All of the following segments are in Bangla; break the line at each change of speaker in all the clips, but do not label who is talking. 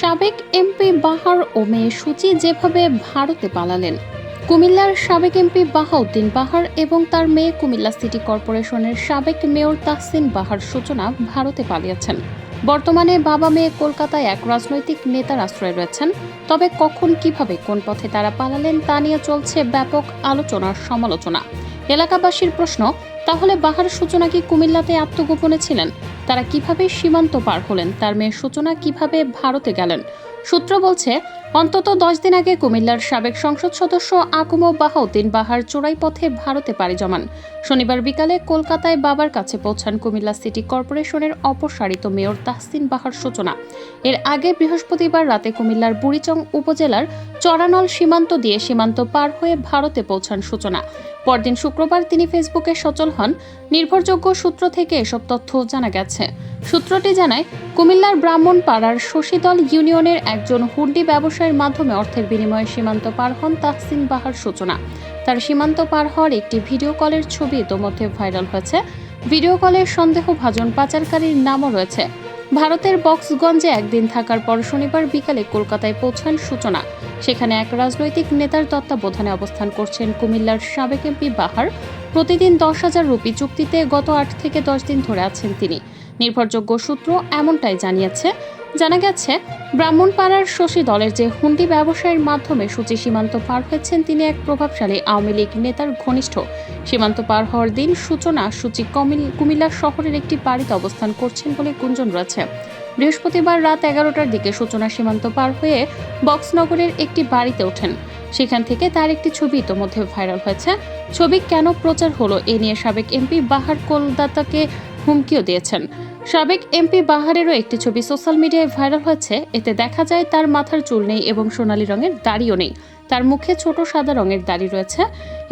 সাবেক এমপি বাহার ও মেয়ে সূচি যেভাবে ভারতে পালালেন, কুমিল্লার সাবেক এমপি বাহাউদ্দিন বাহার এবং তার মেয়ে কুমিল্লা সিটি কর্পোরেশনের সাবেক মেয়র তাহসিন বাহার সূচনা ভারতে পালিয়েছেন। বর্তমানে বাবা মেয়ে কলকাতায় এক রাজনৈতিক নেতার আশ্রয় রয়েছেন, তবে কখন কীভাবে কোন পথে তারা পালালেন তা নিয়ে চলছে ব্যাপক আলোচনার সমালোচনা। এলাকাবাসীর প্রশ্ন, তাহলে বাহার সূচনা কি কুমিল্লাতে আত্মগোপনে ছিলেন? তারা কীভাবে সীমান্ত পার হলেন, তার মেয়ে সূচনা কীভাবে ভারতে গেলেন? সূত্র বলছে, অন্তত দশ দিন আগে কুমিল্লার সাবেক সংসদ সদস্য আকুমো বাহাউদ্দিন বাহার চোরাই পথে ভারতে পাড়ি জমান। শনিবার বিকালে কলকাতায় বাবার কাছে পৌঁছান কুমিল্লা সিটি কর্পোরেশনের অপসারিত মেয়র তাহসিন বাহার সূচনা। এর আগে বৃহস্পতিবার রাতে কুমিল্লার বুড়িচং উপজেলার চরানল সীমান্ত দিয়ে সীমান্ত পার হয়ে ভারতে পৌঁছান সূচনা। পরদিন শুক্রবার তিনি ফেসবুকে সচল হন। নির্ভরযোগ্য সূত্র থেকে এসব তথ্য জানা গেছে। সূত্রটি জানায়, কুমিল্লার ব্রাহ্মণপাড়ার শশীদল ইউনিয়নের একজন হুন্ডি ব্যবসায়ীর মাধ্যমে অর্থের বিনিময়ে সীমান্ত পার হন তাহসিন বাহার সূচনা। তার সীমান্ত পার হওয়ার একটি ভিডিও কলের ছবি ইতোমধ্যে ভাইরাল হয়েছে। ভিডিও কলে সন্দেহভাজন পাচারকারীর নামও রয়েছে। ভারতের বক্সগঞ্জে একদিন থাকার পর শনিবার বিকালে কলকাতায় পৌঁছান সূচনা। সেখানে এক রাজনৈতিক নেতার তত্ত্বাবধানে অবস্থান করছেন কুমিল্লার সাবেক এমপি বাহার। প্রতিদিন দশ হাজার রুপি চুক্তিতে গত আট থেকে দশ দিন ধরে আছেন তিনি। নির্ভরযোগ্য সূত্র এমনটাই জানিয়েছে। জানা গেছে, ব্রাহ্মণপাড়ার শশী দলের যে হুন্ডি ব্যবসায়ের মাধ্যমে সূচি সীমান্ত পার হয়েছেন, তিনি এক প্রভাবশালী আওয়ামী লীগ নেতার ঘনিষ্ঠ। সীমান্ত পার হওয়ার দিন সূচনা সূচি কমিল- কুমিল্লা শহরের একটি বাড়িতে অবস্থান করছেন বলে গুঞ্জন রয়েছে। বৃহস্পতিবার রাত এগারোটার দিকে সূচনা সীমান্ত পার হয়ে বক্সনগরের একটি বাড়িতে ওঠেন। সেখান থেকে তার একটি ছবি ইতোমধ্যে ভাইরাল হয়েছে। ছবি কেন প্রচার হলো এ নিয়ে সাবেক এমপি বাহার কলকাতাকে হুমকিও দিয়েছেন। সাবেক এমপি বাহারেরও একটি ছবি সোশ্যাল মিডিয়ায় ভাইরাল হয়েছে। এতে দেখা যায় তার মাথার চুল নেই এবং সোনালী রঙের দাড়িও নেই। তার মুখে ছোট সাদা রঙের দাড়ি রয়েছে।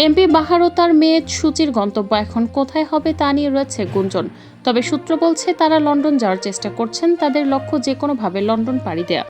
এমপি বাহার ও তার মেয়ে সুচির গন্তব্য এখন কোথায় হবে তা নিয়ে রয়েছে গুঞ্জন। তবে সূত্র বলছে, তারা লন্ডন যাওয়ার চেষ্টা করছেন। তাদের লক্ষ্য যে কোনোভাবে লন্ডন পাড়ি দেয়া।